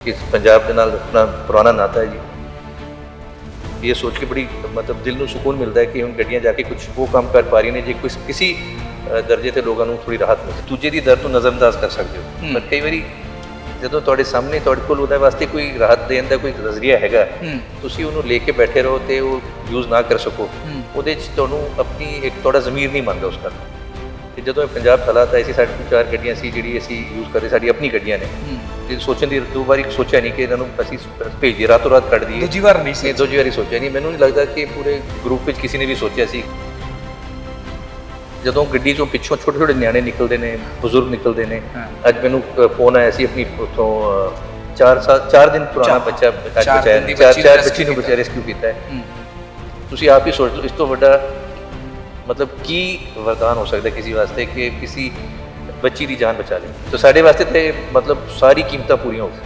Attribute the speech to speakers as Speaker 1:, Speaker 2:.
Speaker 1: ਕਿ ਪੰਜਾਬ ਦੇ ਨਾਲ ਆਪਣਾ ਪੁਰਾਣਾ ਨਾਤਾ ਹੈ ਜੀ। ਇਹ ਸੋਚ ਕੇ ਬੜੀ ਮਤਲਬ ਦਿਲ ਨੂੰ ਸਕੂਨ ਮਿਲਦਾ ਹੈ ਕਿ ਹੁਣ ਗੱਡੀਆਂ ਜਾ ਕੇ ਕੁਝ ਉਹ ਕੰਮ ਕਰ ਪਾ ਰਹੀਆਂ ਨੇ ਜੇ ਕੋਈ ਕਿਸੇ ਦਰਜੇ ਤੇ ਲੋਕਾਂ ਨੂੰ ਥੋੜੀ ਰਾਹਤ ਮਿਲੇ। ਦੂਜੇ ਦੀ ਦਰਦ ਨੂੰ ਨਜ਼ਰਅੰਦਾਜ਼ ਕਰ ਸਕਦੇ ਹੋ। ਪਰ ਕਈ ਵਾਰੀ ਜਦੋਂ ਤੁਹਾਡੇ ਸਾਹਮਣੇ ਤੁਹਾਡੇ ਕੋਲ ਉਹਦੇ ਵਾਸਤੇ ਕੋਈ ਰਾਹਤ ਦੇਣ ਦਾ ਕੋਈ ਨਜ਼ਰੀਆ ਹੈਗਾ ਤੁਸੀਂ ਉਹਨੂੰ ਲੈ ਕੇ ਬੈਠੇ ਰਹੋ ਤੇ ਉਹ ਯੂਜ਼ ਨਾ ਕਰ ਸਕੋ। ਉਹਦੇ 'ਚ ਤੁਹਾਨੂੰ ਆਪਣੀ ਇੱਕ ਤੁਹਾਡਾ ਜ਼ਮੀਰ ਨਹੀਂ ਮੰਨਦਾ ਉਸ ਦਾ। ਤੇ ਜਦੋਂ ਇਹ ਪੰਜਾਬ ਚਲਾ ਤਾਂ ਐਸੀ ਸਾਡੇ ਚਾਰ ਗੱਡੀਆਂ ਸੀ ਜਿਹੜੀ ਅਸੀਂ ਯੂਜ਼ ਕਰਦੇ ਸਾਡੀ ਆਪਣੀ ਗੱਡੀਆਂ ਨੇ। ਜੇ ਸੋਚਣ ਦੀ ਦੋ ਵਾਰੀ ਸੋਚਿਆ ਨਹੀਂ ਕਿ ਇਹਨਾਂ ਨੂੰ ਅਸੀਂ ਭੇਜੀਏ ਰਾਤੋਂ ਰਾਤ ਕੱਢ ਦਈਏ।
Speaker 2: ਦੂਜੀ ਵਾਰ ਨਹੀਂ ਸੀ
Speaker 1: ਇਹ ਦੋ ਵਾਰੀ ਸੋਚਿਆ ਨਹੀਂ। ਮੈਨੂੰ ਨਹੀਂ ਲੱਗਦਾ ਕਿ ਪੂਰੇ ਗਰੁੱਪ ਵਿੱਚ ਕਿਸੇ ਨੇ ਵੀ ਸੋਚਿਆ ਸੀ। ਜਦੋਂ ਗੱਡੀ ਚੋਂ ਪਿੱਛੋਂ ਛੋਟੇ ਛੋਟੇ ਨਿਆਣੇ ਨਿਕਲਦੇ ਨੇ ਬਜ਼ੁਰਗ ਨਿਕਲਦੇ ਨੇ। ਅੱਜ ਮੈਨੂੰ ਫੋਨ ਆਇਆ ਸੀ ਆਪਣੀ ਉੱਥੋਂ 4 ਸਾਲ 4 ਦਿਨ ਪੁਰਾਣਾ
Speaker 2: ਚਾਰ-
Speaker 1: ਬੱਚਾ ਅੱਜ
Speaker 2: ਚਾਰ
Speaker 1: ਬਚਾਇਆ
Speaker 2: ਦਿਨ ਦੀ
Speaker 1: ਚਾਰ
Speaker 2: ਬੱਚੀ ਨੂੰ
Speaker 1: ਚਾਰ ਬੱਚੀ ਰੈਸਕਿਊ ਕੀਤਾ।
Speaker 2: ਹੂੰ।
Speaker 1: ਤੁਸੀਂ ਆਪ ਹੀ ਸੋਚ ਲਓ ਇਸ ਤੋਂ ਵੱਡਾ ਮਤਲਬ ਕੀ ਵਰਦਾਨ ਹੋ ਸਕਦਾ ਕਿਸੇ ਵਾਸਤੇ ਕਿ ਕਿਸੇ ਬੱਚੀ ਦੀ ਜਾਨ ਬਚਾ ਲੇ ਤਾਂ ਸਾਡੇ ਵਾਸਤੇ ਤੇ ਮਤਲਬ ਸਾਰੀ ਕੀਮਤਾਂ ਪੂਰੀਆਂ ਹੋ ਗਈਆਂ।